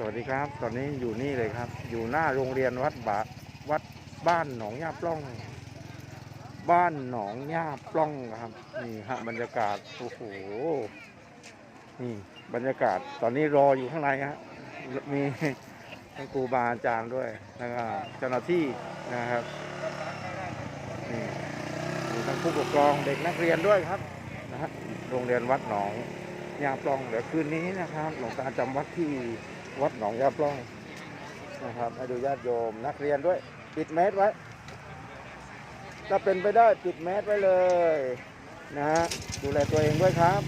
สวัสดีครับ ตอนนี้อยู่นี่เลยครับ อยู่หน้าโรงเรียนวัดบาวัดบ้านหนองยาปล้อง บ้านหนองยาปล้องครับ นี่ฮะบรรยากาศโอ้โหนี่บรรยากาศตอนนี้รออยู่ข้างในฮะมีทั้งครูบาอาจารย์ด้วยแล้วก็เจ้าหน้าที่นะครับนี่มีทั้งผู้ปกครองเด็กนักเรียนด้วยครับนะฮะโรงเรียนวัดหนองยาปล้องเดี๋ยวคืนนี้นะครับ หลวงตาจำวัดที่ วัดหนองยาปล้องนะครับให้ดูญาติโยมนักเรียนด้วย ปิดแมสไว้ ถ้าเป็นไปได้ปิดแมสไว้เลยนะฮะดูแลตัวเองด้วยครับ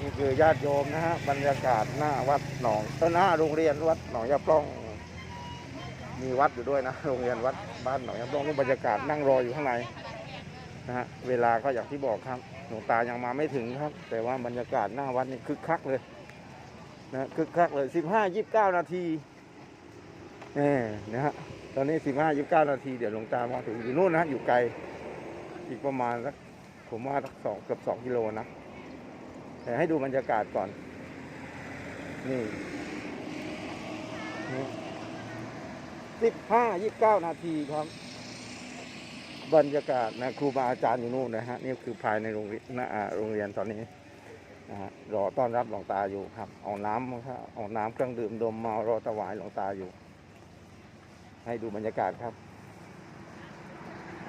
นี่คือญาติโยมนะฮะบรรยากาศหน้าวัดหนองเอ้อหน้าโรงเรียนวัดหนองยาปล้อง มีวัดอยู่ด้วยนะโรงเรียนวัดบ้านหนองยาปล้องนี่บรรยากาศนั่งรออยู่ข้างในนะฮะเวลาก็อย่างที่บอกครับหลวงตายังมาไม่ถึงครับ แต่ว่าบรรยากาศหน้าวัดนี่คึกคักเลย นะคึกคักเลยสิบห้ายี่สิบเก้านาทีนี่นะฮะตอนนี้สิบห้ายี่สิบเก้านาที เดี๋ยวหลวงตามาถึงอยู่นู่นนะอยู่ไกล อีกประมาณสักผมว่าสักสองเกือบสองกิโลนะแต่ให้ดูบรรยากาศก่อน นี่สิบห้ายี่สิบเก้านาทีครับ บรรยากาศนะครูบาอาจารย์อยู่นู่นนะฮะนี่คือภายในโรงเรียนนะอ่าโรงเรียนตอนนี้ นะฮะรอต้อนรับหลวงตาอยู่ครับ เอาน้ำครับเอาน้ำเครื่องดื่มดมมารอถวายหลวงตาอยู่ ให้ดูบรรยากาศครับ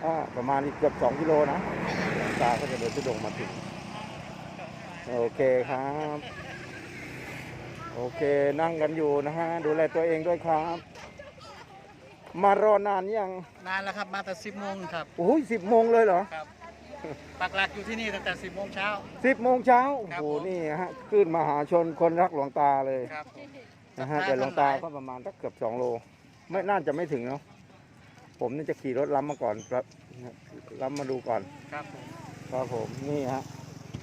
อ่าประมาณอีกเกือบสองกิโลนะหลวงตาก็จะเดินทุดงค์มาถึงโอเคครับ โอเคนั่งกันอยู่นะฮะดูแลตัวเองด้วยครับ มารอนานยังนานแล้วครับมาแต่สิบโมงครับโอ้ยสิบโมงเลยเหรอครับ ปักหลักอยู่ที่นี่ตั้งแต่สิบโมงเช้า สิบโมงเช้าโอ้ครับโหผม นี่ฮะขึ้นมหาชนคนรักหลวงตาเลยครับผม นะฮะแต่หลวงตาก็ประมาณสักเกือบสองโล ไม่น่าจะไม่ถึงเนาะผมนี่จะขี่รถล้ำมาก่อนครับล้ำมาดูก่อน ครับผมครับผมนี่ฮะ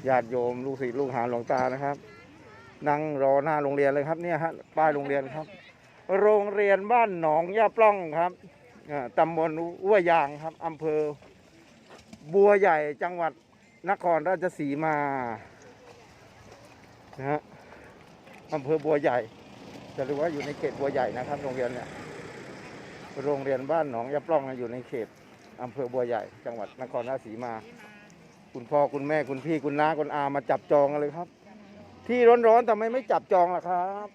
ญาติโยมลูกศิษย์ลูกหาหลวงตานะครับ นั่งรอหน้าโรงเรียนเลยครับเนี่ยฮะป้ายโรงเรียนครับ โรงเรียนบ้านหนองย่าปล้องครับอ่าตำบลอ้วยยางครับอำเภอ บัวใหญ่จังหวัดนครราชสีมานะฮะอำเภอบัวใหญ่ จะรู้ว่าอยู่ในเขตบัวใหญ่นะครับ โรงเรียนเนี่ยโรงเรียนบ้านหนองยาปล้องอยู่ในเขตอำเภอบัวใหญ่ จังหวัดนครราชสีมา คุณพ่อคุณแม่คุณพี่คุณน้าคุณอามาจับจองกันเลยครับ ที่ร้อนๆทำไมไม่จับจองล่ะครับ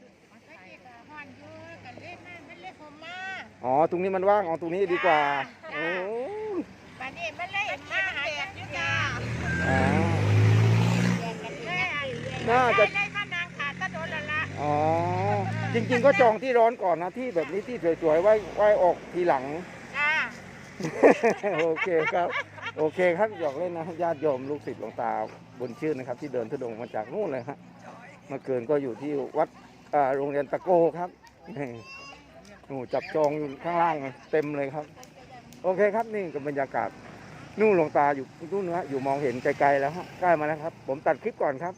อ๋อตรงนี้มันว่างเอาตรงนี้ดีกว่าโอ้บัดนี้มันเลย อ๋อแม่น่าจะ ได้มานางขาดตะโดนและละอ๋อ จริง ๆ ก็จองที่ร้อนก่อนนะที่แบบนี้ที่สวยๆไว้ไว้ออกทีหลัง จ้าโอเคครับ โอเคครับหยอกเล่นนะญาติโยมลูกศิษย์หลวงตาบนชื่นนะครับ ที่เดินทุดงค์มาจากนู่นเลยฮะเมื่อคืนก็อยู่ที่วัดอ่าโรงเรียนตะโกครับนี่โอ้จับจองอยู่ข้างล่างเต็มเลยครับ โอเคครับนี่ก็บรรยากาศ นู่นลงตาอยู่นู่นนะฮะอยู่มองเห็นไกลๆแล้วฮะใกล้มาแล้วครับ ผมตัดคลิปก่อนครับ